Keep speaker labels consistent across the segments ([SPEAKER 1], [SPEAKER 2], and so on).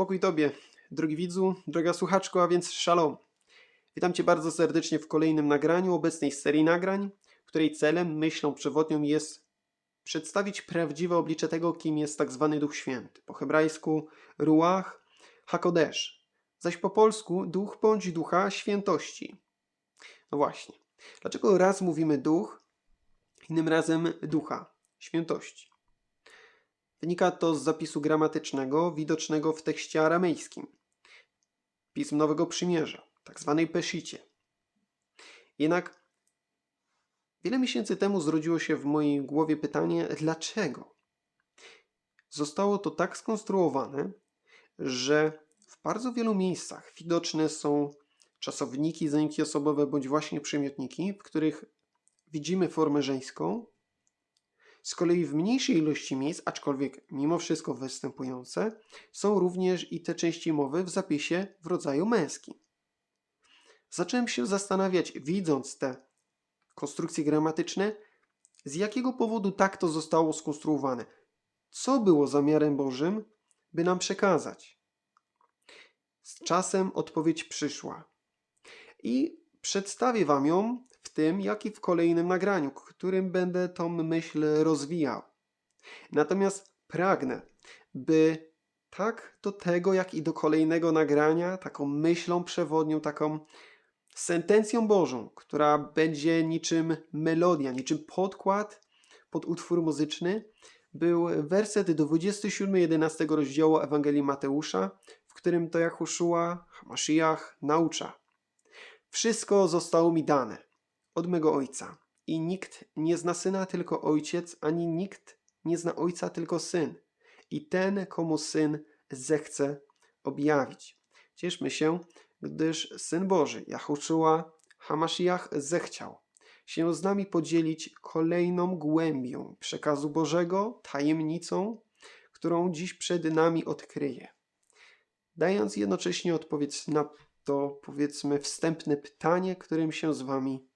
[SPEAKER 1] Pokój Tobie, drogi widzu, droga słuchaczko, a więc szalom. Witam Cię bardzo serdecznie w kolejnym nagraniu obecnej serii nagrań, której celem, myślą przewodnią jest przedstawić prawdziwe oblicze tego, kim jest tak zwany Duch Święty. Po hebrajsku Ruach HaKodesz, zaś po polsku Duch bądź Ducha Świętości. No właśnie, dlaczego raz mówimy Duch, innym razem Ducha Świętości? Wynika to z zapisu gramatycznego widocznego w tekście aramejskim, pism Nowego Przymierza, tak zwanej Peshicie. Jednak wiele miesięcy temu zrodziło się w mojej głowie pytanie, dlaczego? Zostało to tak skonstruowane, że w bardzo wielu miejscach widoczne są czasowniki, zajęki osobowe bądź właśnie przymiotniki, w których widzimy formę żeńską, z kolei w mniejszej ilości miejsc, aczkolwiek mimo wszystko występujące, są również i te części mowy w zapisie w rodzaju męskim. Zacząłem się zastanawiać, widząc te konstrukcje gramatyczne, z jakiego powodu tak to zostało skonstruowane. Co było zamiarem Bożym, by nam przekazać? Z czasem odpowiedź przyszła. I przedstawię Wam ją w tym, jak i w kolejnym nagraniu, którym będę tą myśl rozwijał. Natomiast pragnę, by tak do tego, jak i do kolejnego nagrania, taką myślą przewodnią, taką sentencją Bożą, która będzie niczym melodia, niczym podkład pod utwór muzyczny, był werset 27 11 rozdziału Ewangelii Mateusza, w którym to Jachuszua, Hamashiach naucza. Wszystko zostało mi dane od mego Ojca i nikt nie zna Syna, tylko Ojciec, ani nikt nie zna Ojca, tylko Syn i ten, komu Syn zechce objawić. Cieszmy się, gdyż Syn Boży, Jachuszua, Hamashiach zechciał się z nami podzielić kolejną głębią przekazu Bożego, tajemnicą, którą dziś przed nami odkryje. Dając jednocześnie odpowiedź na to, powiedzmy, wstępne pytanie, którym się z Wami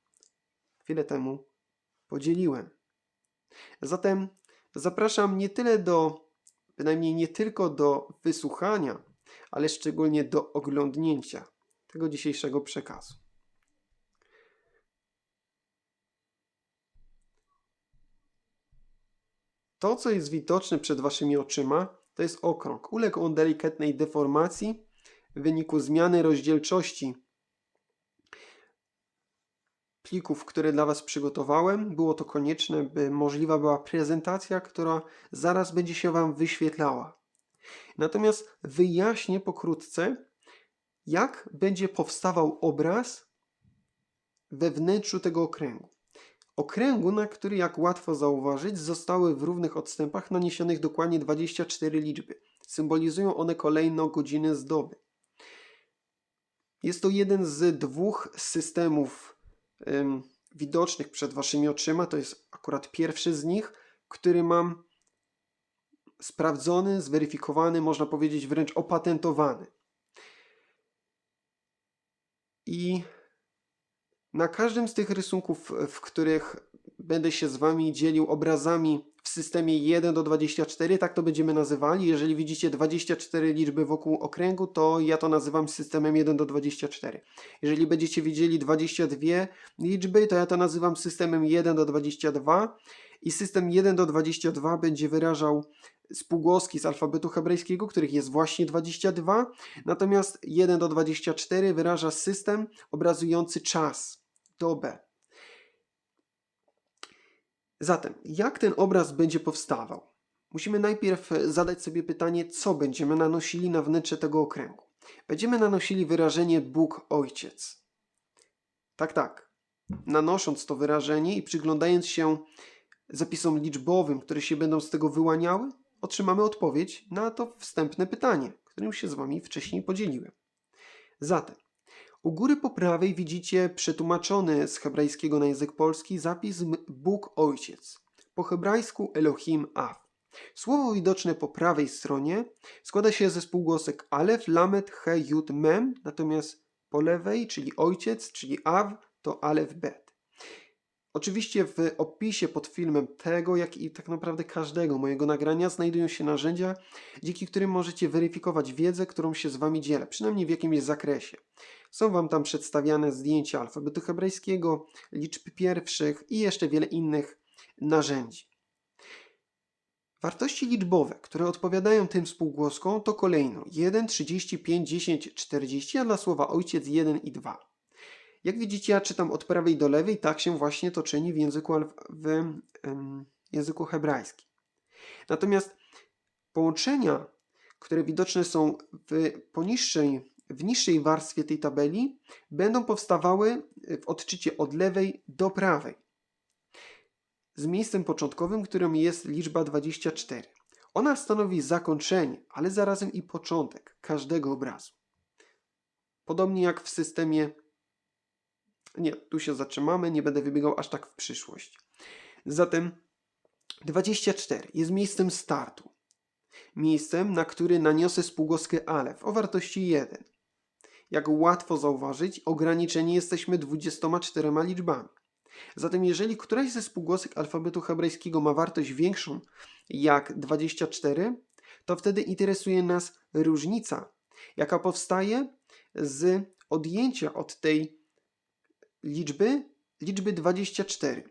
[SPEAKER 1] chwilę temu podzieliłem. Zatem zapraszam nie tyle do, bynajmniej nie tylko do wysłuchania, ale szczególnie do oglądnięcia tego dzisiejszego przekazu. To, co jest widoczne przed Waszymi oczyma, to jest okrąg. Uległ on delikatnej deformacji w wyniku zmiany rozdzielczości plików, które dla Was przygotowałem. Było to konieczne, by możliwa była prezentacja, która zaraz będzie się Wam wyświetlała. Natomiast wyjaśnię pokrótce, jak będzie powstawał obraz we wnętrzu tego okręgu. Okręgu, na który, jak łatwo zauważyć, zostały w równych odstępach naniesionych dokładnie 24 liczby. Symbolizują one kolejno godziny z doby. Jest to jeden z dwóch systemów widocznych przed Waszymi oczyma. To jest akurat pierwszy z nich, który mam sprawdzony, zweryfikowany, można powiedzieć wręcz opatentowany. I na każdym z tych rysunków, w których będę się z Wami dzielił obrazami w systemie 1 do 24, tak to będziemy nazywali. Jeżeli widzicie 24 liczby wokół okręgu, to ja to nazywam systemem 1 do 24. Jeżeli będziecie widzieli 22 liczby, to ja to nazywam systemem 1 do 22 i system 1 do 22 będzie wyrażał spółgłoski z alfabetu hebrajskiego, których jest właśnie 22, natomiast 1 do 24 wyraża system obrazujący czas, dobę. Zatem, jak ten obraz będzie powstawał? Musimy najpierw zadać sobie pytanie, co będziemy nanosili na wnętrze tego okręgu. Będziemy nanosili wyrażenie Bóg Ojciec. Tak, tak. Nanosząc to wyrażenie i przyglądając się zapisom liczbowym, które się będą z tego wyłaniały, otrzymamy odpowiedź na to wstępne pytanie, którym się z Wami wcześniej podzieliłem. Zatem, u góry po prawej widzicie przetłumaczony z hebrajskiego na język polski zapis Bóg Ojciec, po hebrajsku Elohim Av. Słowo widoczne po prawej stronie składa się ze spółgłosek Alef, Lamet, He, Jud, Mem, natomiast po lewej, czyli Ojciec, czyli Av, to Alef, Bet. Oczywiście w opisie pod filmem tego, jak i tak naprawdę każdego mojego nagrania znajdują się narzędzia, dzięki którym możecie weryfikować wiedzę, którą się z Wami dzielę, przynajmniej w jakimś zakresie. Są Wam tam przedstawiane zdjęcia alfabetu hebrajskiego, liczb pierwszych i jeszcze wiele innych narzędzi. Wartości liczbowe, które odpowiadają tym spółgłoskom to kolejno 1, 35, 10, 40, a dla słowa ojciec 1 i 2. Jak widzicie, ja czytam od prawej do lewej, tak się właśnie to czyni w języku, w, języku hebrajskim. Natomiast połączenia, które widoczne są w poniższej, w niższej warstwie tej tabeli, będą powstawały w odczycie od lewej do prawej. Z miejscem początkowym, którym jest liczba 24. Ona stanowi zakończenie, ale zarazem i początek każdego obrazu. Podobnie jak w systemie nie, tu się zatrzymamy, nie będę wybiegał aż tak w przyszłość. Zatem 24 jest miejscem startu. Miejscem, na który naniosę spółgłoskę alef o wartości 1. Jak łatwo zauważyć, ograniczeni jesteśmy 24 liczbami. Zatem jeżeli któraś ze spółgłosek alfabetu hebrajskiego ma wartość większą jak 24, to wtedy interesuje nas różnica, jaka powstaje z odjęcia od tej liczby, liczby 24.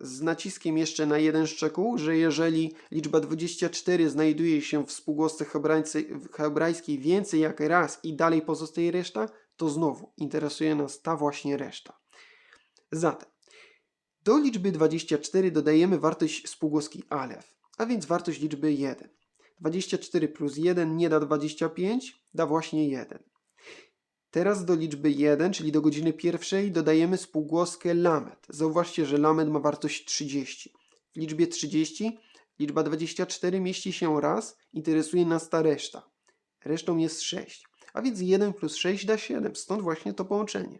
[SPEAKER 1] Z naciskiem jeszcze na jeden szczegół, że jeżeli liczba 24 znajduje się w spółgłosce hebrajcy- hebrajskiej więcej jak raz i dalej pozostaje reszta, to znowu interesuje nas ta właśnie reszta. Zatem do liczby 24 dodajemy wartość spółgłoski alef, a więc wartość liczby 1. 24 plus 1 nie da 25, da właśnie 1. Teraz do liczby 1, czyli do godziny pierwszej, dodajemy spółgłoskę lamet. Zauważcie, że lamet ma wartość 30. W liczbie 30 liczba 24 mieści się raz, interesuje nas ta reszta. Resztą jest 6. A więc 1 plus 6 da 7, stąd właśnie to połączenie.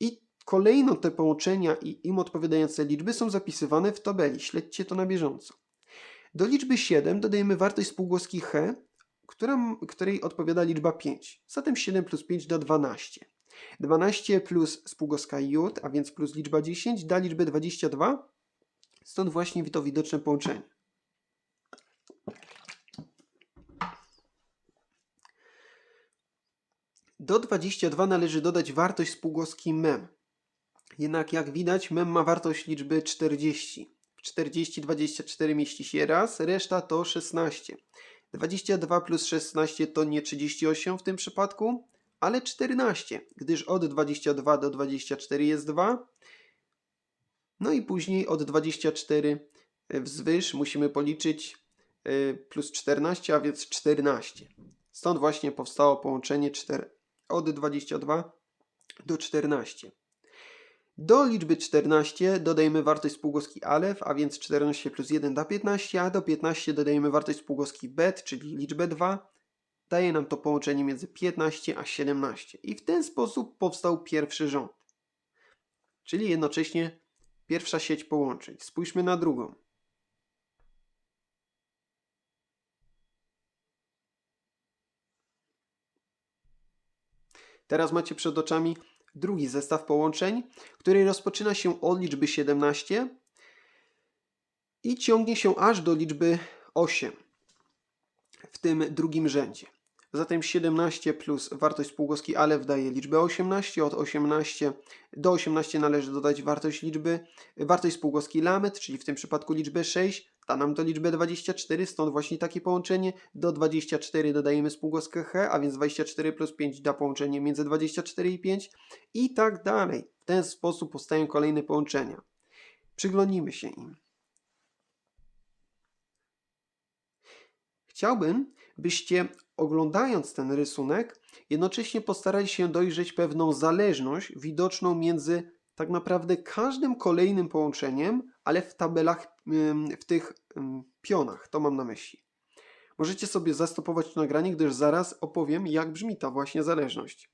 [SPEAKER 1] I kolejno te połączenia i im odpowiadające liczby są zapisywane w tabeli. Śledźcie to na bieżąco. Do liczby 7 dodajemy wartość spółgłoski he, która, której odpowiada liczba 5. Zatem 7 plus 5 da 12. 12 plus spółgłoska j, a więc plus liczba 10, da liczbę 22. Stąd właśnie to widoczne połączenie. Do 22 należy dodać wartość spółgłoski mem. Jednak jak widać, mem ma wartość liczby 40. W 40 24 mieści się raz, reszta to 16. 22 plus 16 to nie 38 w tym przypadku, ale 14, gdyż od 22 do 24 jest 2. No i później od 24 wzwyż musimy policzyć y, plus 14, a więc 14. Stąd właśnie powstało połączenie 4, od 22 do 14. Do liczby 14 dodajemy wartość spółgłoski alef, a więc 14 plus 1 da 15, a do 15 dodajemy wartość spółgłoski bet, czyli liczbę 2. Daje nam to połączenie między 15 a 17. I w ten sposób powstał pierwszy rząd. Czyli jednocześnie pierwsza sieć połączeń. Spójrzmy na drugą. Teraz macie przed oczami drugi zestaw połączeń, który rozpoczyna się od liczby 17 i ciągnie się aż do liczby 8 w tym drugim rzędzie. Zatem 17 plus wartość spółgłoski alef daje liczbę 18. Od 18 do 18 należy dodać wartość liczby, wartość spółgłoski lamet, czyli w tym przypadku liczbę 6. Da nam to liczbę 24, stąd właśnie takie połączenie. Do 24 dodajemy spółgłoskę he, a więc 24 plus 5 da połączenie między 24 i 5 i tak dalej. W ten sposób powstają kolejne połączenia. Przyglądnijmy się im. Chciałbym, byście oglądając ten rysunek, jednocześnie postarali się dojrzeć pewną zależność widoczną między tak naprawdę każdym kolejnym połączeniem, ale w tabelach, w tych pionach, to mam na myśli. Możecie sobie zastopować to nagranie, gdyż zaraz opowiem, jak brzmi ta właśnie zależność.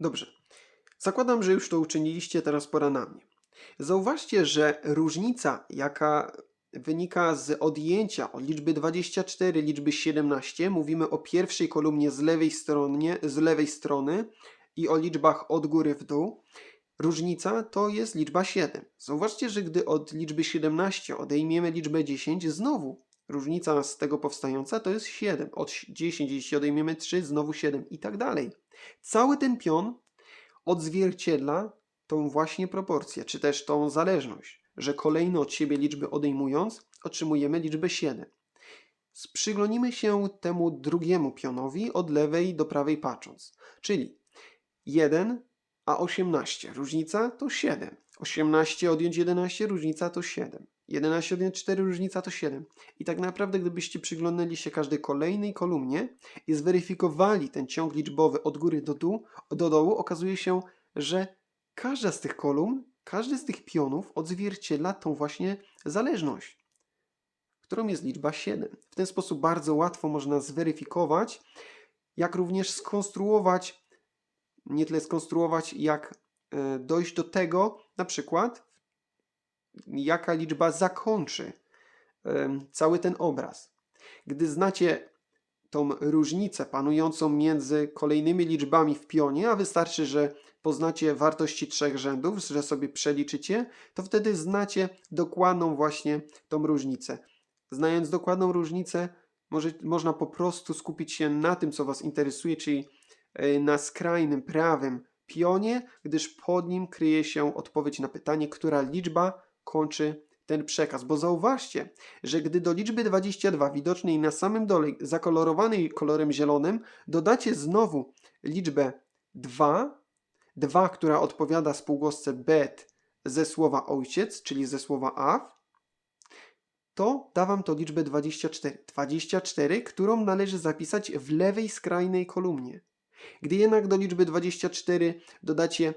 [SPEAKER 1] Dobrze. Zakładam, że już to uczyniliście, teraz pora na mnie. Zauważcie, że różnica, jaka wynika z odjęcia od liczby 24, liczby 17, mówimy o pierwszej kolumnie z lewej, stronie, z lewej strony, i o liczbach od góry w dół, różnica to jest liczba 7. Zauważcie, że gdy od liczby 17 odejmiemy liczbę 10, znowu różnica z tego powstająca to jest 7. Od 10, jeśli odejmiemy 3, znowu 7 i tak dalej. Cały ten pion odzwierciedla tą właśnie proporcję, czy też tą zależność, że kolejno od siebie liczby odejmując, otrzymujemy liczbę 7. Przyglonimy się temu drugiemu pionowi od lewej do prawej patrząc, czyli 1 a 18. Różnica to 7. 18 odjąć 11, różnica to 7. 11 odjąć 4, różnica to 7. I tak naprawdę, gdybyście przyglądali się każdej kolejnej kolumnie i zweryfikowali ten ciąg liczbowy od góry do, dół, do dołu, okazuje się, że każda z tych kolumn, każdy z tych pionów odzwierciedla tą właśnie zależność, którą jest liczba 7. W ten sposób bardzo łatwo można zweryfikować, jak również skonstruować nie tyle skonstruować, jak e, dojść do tego, na przykład, jaka liczba zakończy cały ten obraz. Gdy znacie tą różnicę panującą między kolejnymi liczbami w pionie, a wystarczy, że poznacie wartości trzech rzędów, że sobie przeliczycie, to wtedy znacie dokładną właśnie tą różnicę. Znając dokładną różnicę, może, można po prostu skupić się na tym, co Was interesuje, czyli na skrajnym prawym pionie, gdyż pod nim kryje się odpowiedź na pytanie, która liczba kończy ten przekaz. Bo zauważcie, że gdy do liczby 22 widocznej na samym dole, zakolorowanej kolorem zielonym, dodacie znowu liczbę 2, 2, która odpowiada spółgłosce bet ze słowa ojciec, czyli ze słowa aw, to da Wam to liczbę 24. 24, którą należy zapisać w lewej skrajnej kolumnie. Gdy jednak do liczby 24 dodacie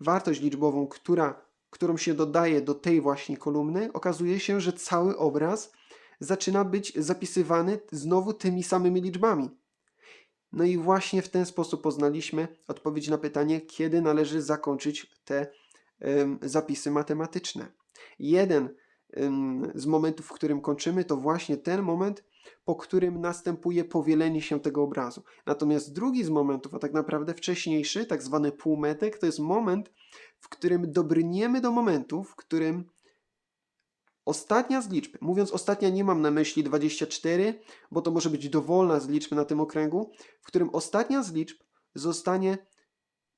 [SPEAKER 1] wartość liczbową, która, którą się dodaje do tej właśnie kolumny, okazuje się, że cały obraz zaczyna być zapisywany znowu tymi samymi liczbami. No i właśnie w ten sposób poznaliśmy odpowiedź na pytanie, kiedy należy zakończyć te ym, zapisy matematyczne. Jeden ym, z momentów, w którym kończymy, to właśnie ten moment, po którym następuje powielenie się tego obrazu. Natomiast drugi z momentów, a tak naprawdę wcześniejszy, tak zwany półmetek, to jest moment, w którym dobrniemy do momentu, w którym ostatnia z liczb, mówiąc ostatnia nie mam na myśli 24, bo to może być dowolna z liczb na tym okręgu, w którym ostatnia z liczb zostanie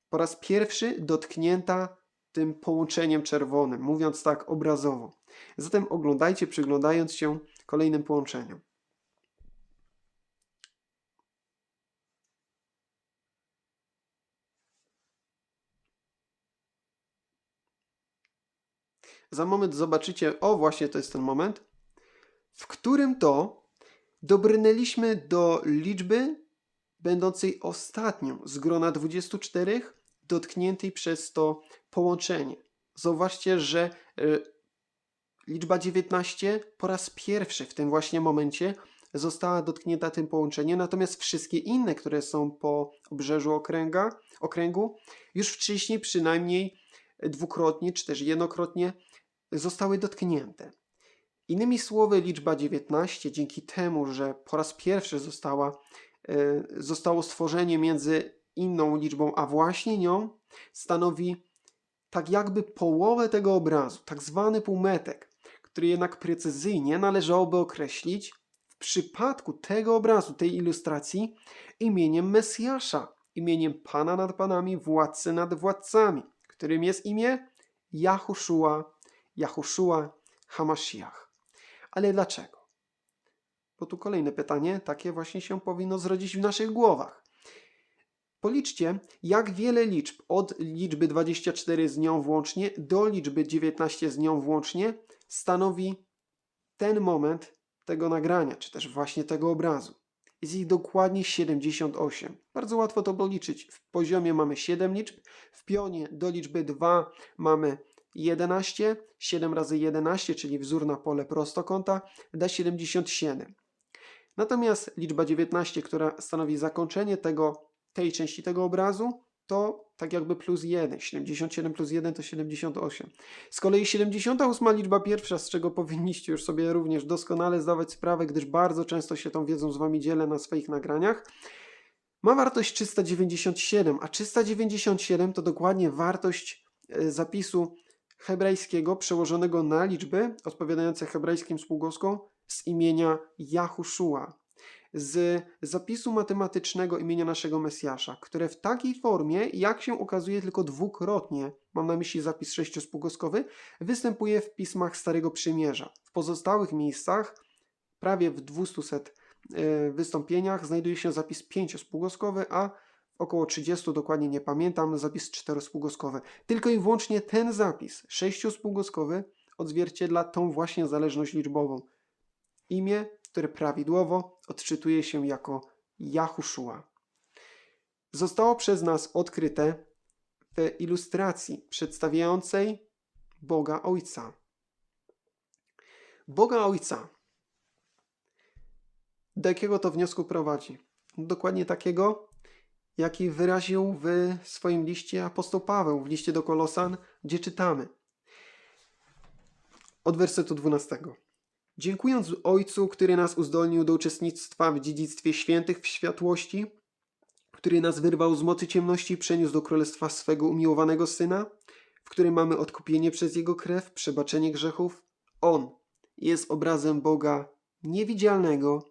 [SPEAKER 1] po raz pierwszy dotknięta tym połączeniem czerwonym, mówiąc tak obrazowo. Zatem oglądajcie, przyglądając się kolejnym połączeniom. Za moment zobaczycie, o właśnie to jest ten moment, w którym to dobrnęliśmy do liczby będącej ostatnią z grona 24 dotkniętej przez to połączenie. Zauważcie, że y, liczba 19 po raz pierwszy w tym właśnie momencie została dotknięta tym połączeniem, natomiast wszystkie inne, które są po obrzeżu okręga, okręgu, już wcześniej przynajmniej dwukrotnie czy też jednokrotnie zostały dotknięte. Innymi słowy, liczba 19, dzięki temu, że po raz pierwszy została, e, zostało stworzenie między inną liczbą, a właśnie nią, stanowi tak jakby połowę tego obrazu, tak zwany półmetek, który jednak precyzyjnie należałoby określić w przypadku tego obrazu, tej ilustracji, imieniem Mesjasza, imieniem Pana nad Panami, Władcy nad Władcami, którym jest imię Jahuszua Jahuszua Hamashiach. Ale dlaczego? Bo tu kolejne pytanie, takie właśnie się powinno zrodzić w naszych głowach. Policzcie, jak wiele liczb od liczby 24 z nią włącznie do liczby 19 z nią włącznie stanowi ten moment tego nagrania, czy też właśnie tego obrazu. Jest ich dokładnie 78. Bardzo łatwo to policzyć. W poziomie mamy 7 liczb, w pionie do liczby 2 mamy 11, 7 razy 11, czyli wzór na pole prostokąta, da 77. Natomiast liczba 19, która stanowi zakończenie tego, tej części tego obrazu, to tak jakby plus 1. 77 plus 1 to 78. Z kolei 78 liczba pierwsza, z czego powinniście już sobie również doskonale zdawać sprawę, gdyż bardzo często się tą wiedzą z Wami dzielę na swoich nagraniach. ma wartość 397, a 397 to dokładnie wartość e, zapisu hebrajskiego przełożonego na liczby odpowiadające hebrajskim spółgłoskom z imienia Jahuszua, z zapisu matematycznego imienia naszego Mesjasza, które w takiej formie, jak się okazuje tylko dwukrotnie, mam na myśli zapis sześciospółgłoskowy, występuje w pismach Starego Przymierza. W pozostałych miejscach, prawie w 200 e, wystąpieniach, znajduje się zapis pięciospółgłoskowy, a około 30, dokładnie nie pamiętam, zapis czterospółgłoskowy. Tylko i wyłącznie ten zapis, sześciospółgłoskowy, odzwierciedla tą właśnie zależność liczbową. Imię, które prawidłowo odczytuje się jako Jahuszua. Zostało przez nas odkryte w ilustracji przedstawiającej Boga Ojca. Boga Ojca. Do jakiego to wniosku prowadzi? Dokładnie takiego, jaki wyraził w swoim liście apostoł Paweł, w liście do Kolosan, gdzie czytamy od wersetu 12. Dziękując Ojcu, który nas uzdolnił do uczestnictwa w dziedzictwie świętych w światłości, który nas wyrwał z mocy ciemności i przeniósł do królestwa swego umiłowanego Syna, w którym mamy odkupienie przez Jego krew, przebaczenie grzechów, On jest obrazem Boga niewidzialnego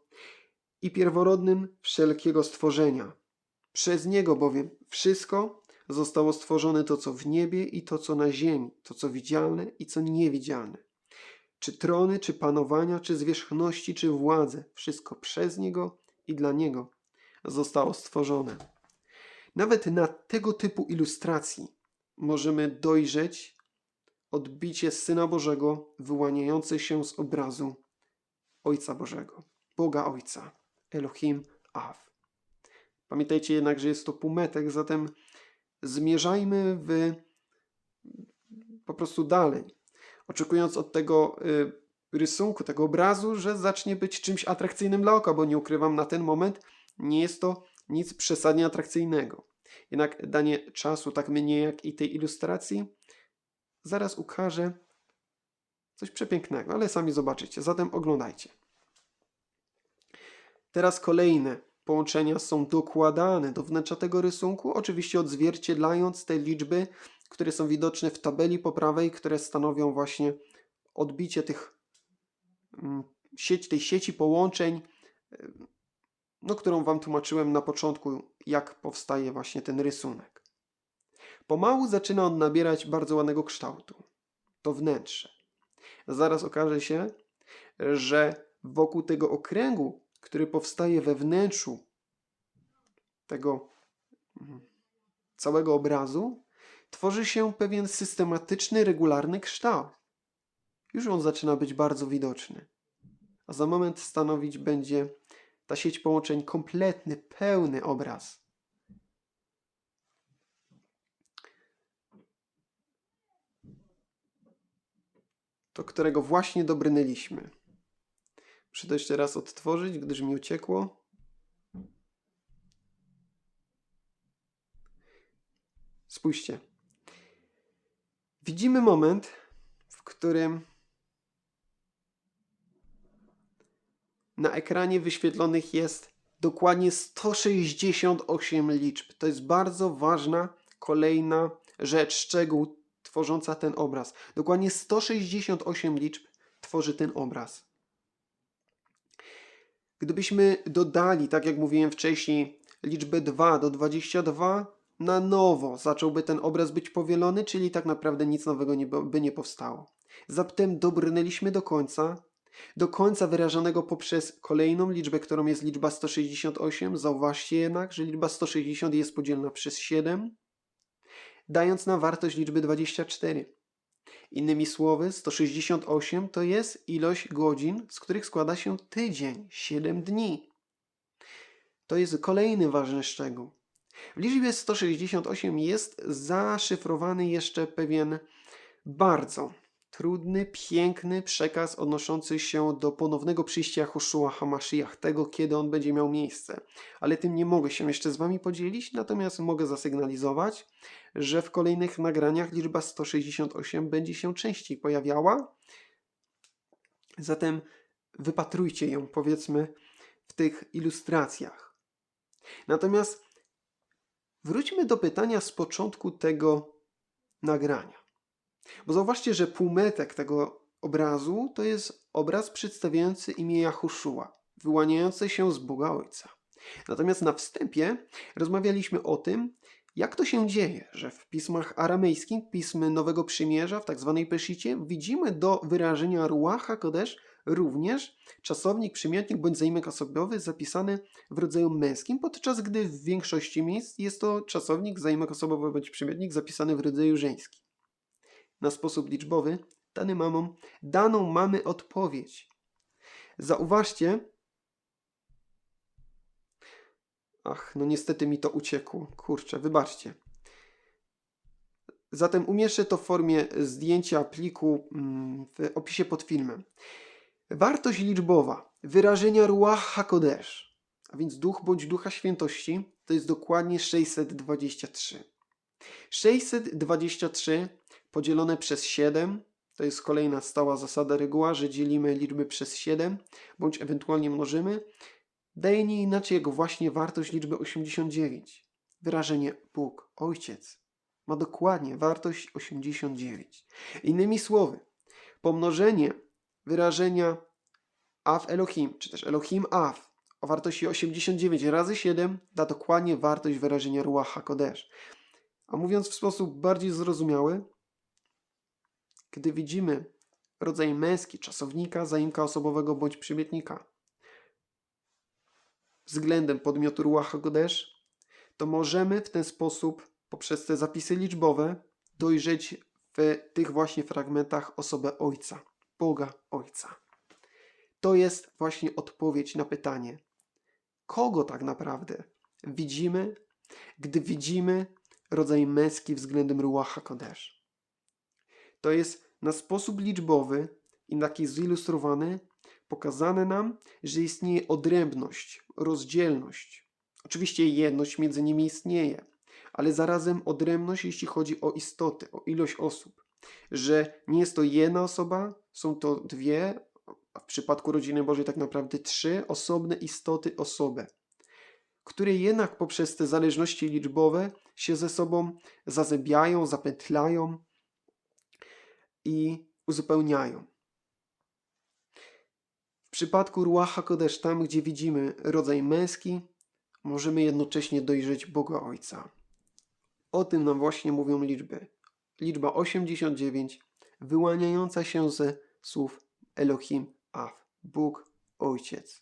[SPEAKER 1] i pierworodnym wszelkiego stworzenia. Przez Niego bowiem wszystko zostało stworzone to, co w niebie i to, co na ziemi, to, co widzialne i co niewidzialne. Czy trony, czy panowania, czy zwierzchności, czy władze, wszystko przez Niego i dla Niego zostało stworzone. Nawet na tego typu ilustracji możemy dojrzeć odbicie Syna Bożego wyłaniające się z obrazu Ojca Bożego, Boga Ojca, Elohim Av. Pamiętajcie jednak, że jest to półmetek, zatem zmierzajmy w po prostu dalej, oczekując od tego y, rysunku, tego obrazu, że zacznie być czymś atrakcyjnym dla oka, bo nie ukrywam, na ten moment nie jest to nic przesadnie atrakcyjnego. Jednak danie czasu, tak mnie jak i tej ilustracji, zaraz ukaże coś przepięknego, ale sami zobaczycie. Zatem oglądajcie. Teraz kolejne połączenia są dokładane do wnętrza tego rysunku, oczywiście odzwierciedlając te liczby, które są widoczne w tabeli po prawej, które stanowią właśnie odbicie tych mm, tej sieci połączeń, y, no, którą Wam tłumaczyłem na początku, jak powstaje właśnie ten rysunek. Pomału zaczyna on nabierać bardzo ładnego kształtu. To wnętrze. Zaraz okaże się, że wokół tego okręgu, który powstaje we wnętrzu tego mm, całego obrazu, tworzy się pewien systematyczny, regularny kształt. Już on zaczyna być bardzo widoczny. A za moment stanowić będzie ta sieć połączeń kompletny, pełny obraz. Do którego właśnie dobrnęliśmy. Muszę jeszcze raz odtworzyć, gdyż mi uciekło. Spójrzcie. Widzimy moment, w którym na ekranie wyświetlonych jest dokładnie 168 liczb. To jest bardzo ważna kolejna rzecz, szczegół tworząca ten obraz. Dokładnie 168 liczb tworzy ten obraz. Gdybyśmy dodali, tak jak mówiłem wcześniej, liczbę 2 do 22, na nowo zacząłby ten obraz być powielony, czyli tak naprawdę nic nowego nie, by nie powstało. Zatem dobrnęliśmy do końca, do końca wyrażanego poprzez kolejną liczbę, którą jest liczba 168. Zauważcie jednak, że liczba 160 jest podzielona przez 7, dając nam wartość liczby 24. Innymi słowy, 168 to jest ilość godzin, z których składa się tydzień, 7 dni. To jest kolejny ważny szczegół. W liczbie 168 jest zaszyfrowany jeszcze pewien bardzo trudny, piękny przekaz odnoszący się do ponownego przyjścia Joshua Hamashiach, tego kiedy on będzie miał miejsce. Ale tym nie mogę się jeszcze z Wami podzielić, natomiast mogę zasygnalizować, że w kolejnych nagraniach liczba 168 będzie się częściej pojawiała. Zatem wypatrujcie ją, powiedzmy, w tych ilustracjach. Natomiast wróćmy do pytania z początku tego nagrania. Bo zauważcie, że półmetek tego obrazu to jest obraz przedstawiający imię Jahuszua, wyłaniające się z Boga Ojca. Natomiast na wstępie rozmawialiśmy o tym, jak to się dzieje, że w pismach aramejskich, pismy Nowego Przymierza, w tak zwanej Peszicie, widzimy do wyrażenia Ruach HaKodesh również czasownik, przymiotnik bądź zaimek osobowy zapisany w rodzaju męskim, podczas gdy w większości miejsc jest to czasownik, zaimek osobowy bądź przymiotnik zapisany w rodzaju żeńskim. Na sposób liczbowy dany mamą, daną mamy odpowiedź. Zauważcie, Ach, no niestety mi to uciekło. Kurczę, wybaczcie. Zatem umieszczę to w formie zdjęcia pliku mm, w opisie pod filmem. Wartość liczbowa wyrażenia Ruach HaKodesh, a więc duch bądź ducha świętości, to jest dokładnie 623. 623 podzielone przez 7 to jest kolejna stała zasada reguła, że dzielimy liczby przez 7 bądź ewentualnie mnożymy daje nie inaczej jak właśnie wartość liczby 89. Wyrażenie Bóg, Ojciec ma dokładnie wartość 89. Innymi słowy, pomnożenie wyrażenia Av Elohim, czy też Elohim Av o wartości 89 razy 7 da dokładnie wartość wyrażenia Ruach HaKodesh. A mówiąc w sposób bardziej zrozumiały, gdy widzimy rodzaj męski czasownika, zaimka osobowego bądź przymiotnika, względem podmiotu Ruach HaKodesh, to możemy w ten sposób, poprzez te zapisy liczbowe, dojrzeć w tych właśnie fragmentach osobę Ojca, Boga Ojca. To jest właśnie odpowiedź na pytanie, kogo tak naprawdę widzimy, gdy widzimy rodzaj męski względem Ruach HaKodesh. To jest na sposób liczbowy i taki zilustrowany pokazane nam, że istnieje odrębność, rozdzielność. Oczywiście jedność między nimi istnieje, ale zarazem odrębność, jeśli chodzi o istoty, o ilość osób. Że nie jest to jedna osoba, są to dwie, a w przypadku rodziny Bożej tak naprawdę trzy osobne istoty, osoby, które jednak poprzez te zależności liczbowe się ze sobą zazębiają, zapętlają i uzupełniają. W przypadku Ruach HaKodesh, tam gdzie widzimy rodzaj męski, możemy jednocześnie dojrzeć Boga Ojca. O tym nam właśnie mówią liczby. Liczba 89 wyłaniająca się ze słów Elohim Av, Bóg Ojciec.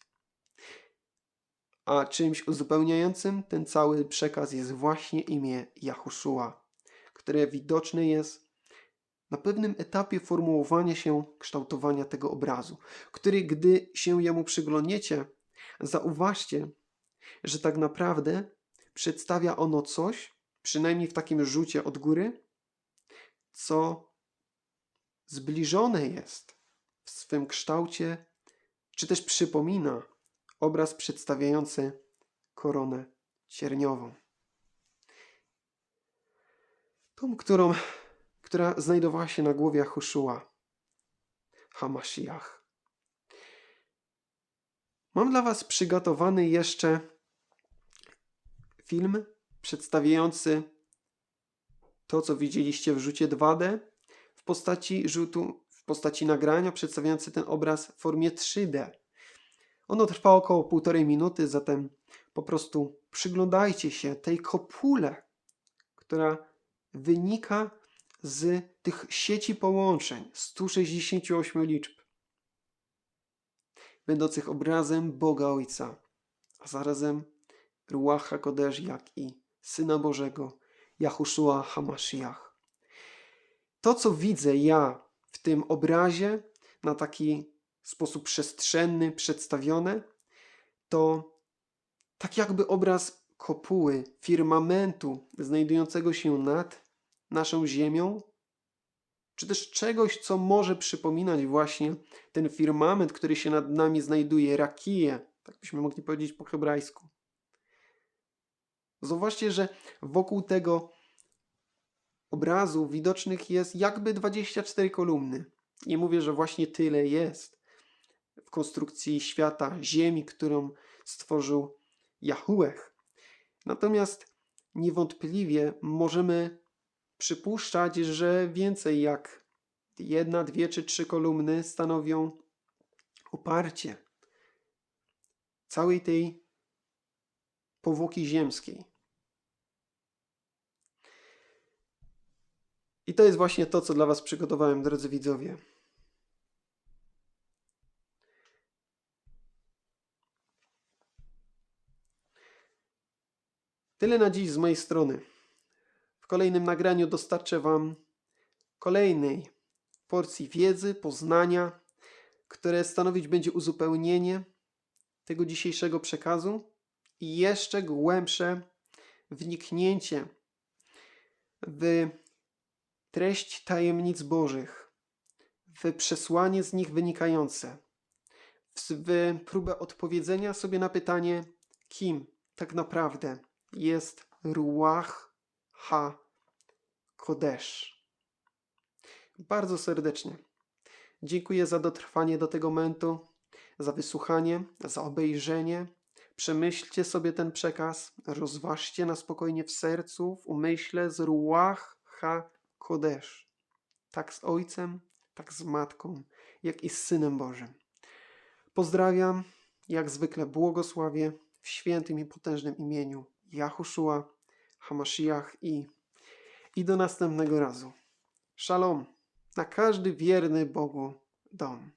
[SPEAKER 1] A czymś uzupełniającym ten cały przekaz jest właśnie imię Jahuszua, które widoczne jest na pewnym etapie formułowania się, kształtowania tego obrazu, który, gdy się jemu przyglądniecie, zauważcie, że tak naprawdę przedstawia ono coś, przynajmniej w takim rzucie od góry, co zbliżone jest w swym kształcie, czy też przypomina obraz przedstawiający koronę cierniową. Tą, którą która znajdowała się na głowie Huszua, Hamashiach. Mam dla Was przygotowany jeszcze film przedstawiający to, co widzieliście w rzucie 2D w postaci rzutu, w postaci nagrania przedstawiający ten obraz w formie 3D. Ono trwa około półtorej minuty, zatem po prostu przyglądajcie się tej kopule, która wynika z tych sieci połączeń 168 liczb, będących obrazem Boga Ojca, a zarazem Ruach HaKodesh, jak i Syna Bożego, Jahushua Hamashiach. To, co widzę ja w tym obrazie, na taki sposób przestrzenny przedstawione, to tak jakby obraz kopuły, firmamentu znajdującego się nad naszą ziemią, czy też czegoś, co może przypominać właśnie ten firmament, który się nad nami znajduje, rakije, tak byśmy mogli powiedzieć po hebrajsku. Zauważcie, że wokół tego obrazu widocznych jest jakby 24 kolumny. Nie mówię, że właśnie tyle jest w konstrukcji świata, ziemi, którą stworzył Jahuech, Natomiast niewątpliwie możemy przypuszczać, że więcej jak jedna, dwie czy trzy kolumny stanowią oparcie całej tej powłoki ziemskiej. I to jest właśnie to, co dla Was przygotowałem, drodzy widzowie. Tyle na dziś z mojej strony. Kolejnym nagraniu dostarczę Wam kolejnej porcji wiedzy, poznania, które stanowić będzie uzupełnienie tego dzisiejszego przekazu i jeszcze głębsze wniknięcie w treść tajemnic Bożych, w przesłanie z nich wynikające, w, w próbę odpowiedzenia sobie na pytanie, kim tak naprawdę jest Ruach Ha Kodesh. Bardzo serdecznie dziękuję za dotrwanie do tego momentu, za wysłuchanie, za obejrzenie. Przemyślcie sobie ten przekaz, rozważcie na spokojnie w sercu, w umyśle z Ruach Ha Kodesh. Tak z Ojcem, tak z Matką, jak i z Synem Bożym. Pozdrawiam, jak zwykle błogosławię w świętym i potężnym imieniu Jahuszua, Hamashiach i, i do następnego razu. Shalom na każdy wierny Bogu dom.